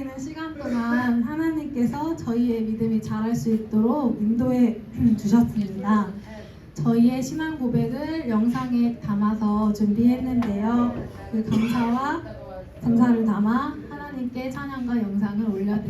기다리는 시간 동안 하나님께서 저희의 믿음이 자랄 수 있도록 인도해 주셨습니다. 저희의 신앙 고백을 영상에 담아서 준비했는데요. 그 감사와 감사를 담아 하나님께 찬양과 영상을 올려드립니다.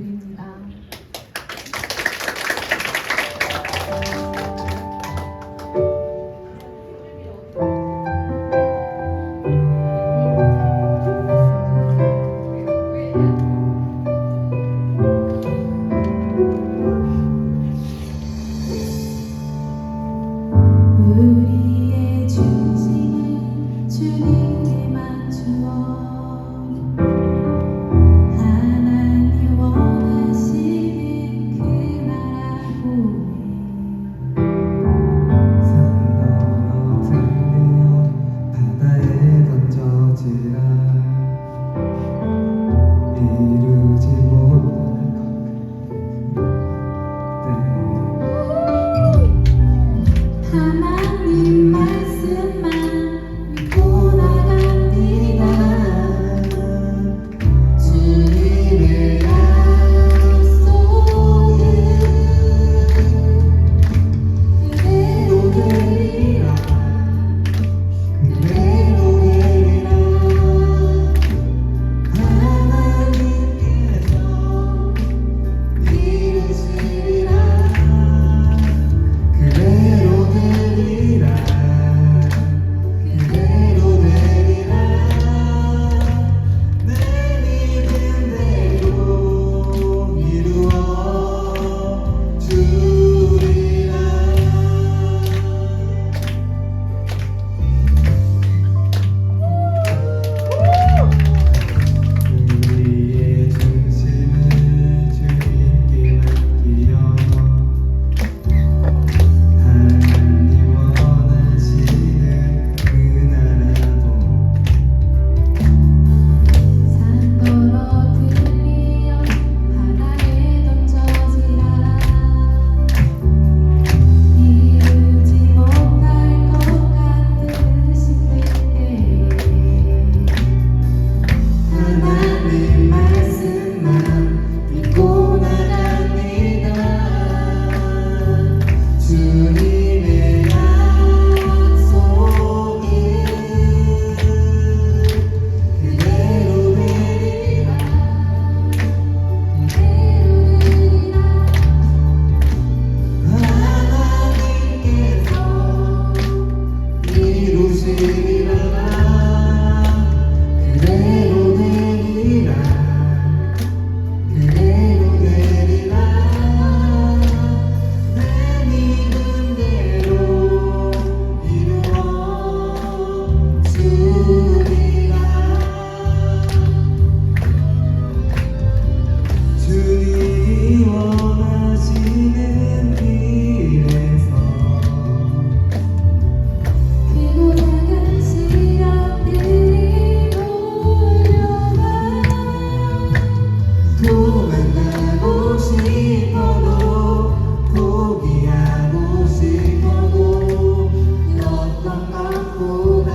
도망가고 싶어도 포기하고 싶어도 어떤 것보다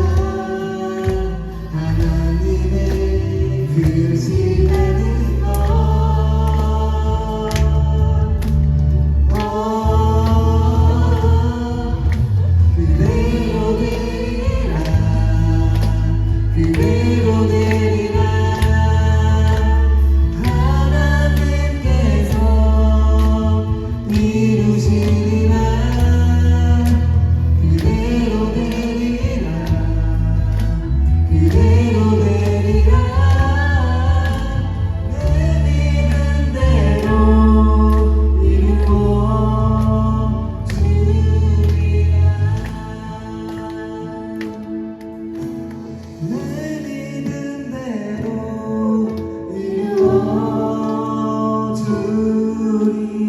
하나님의 그 시간이 어, 그대로 되리라 그대로 되리라. beauty.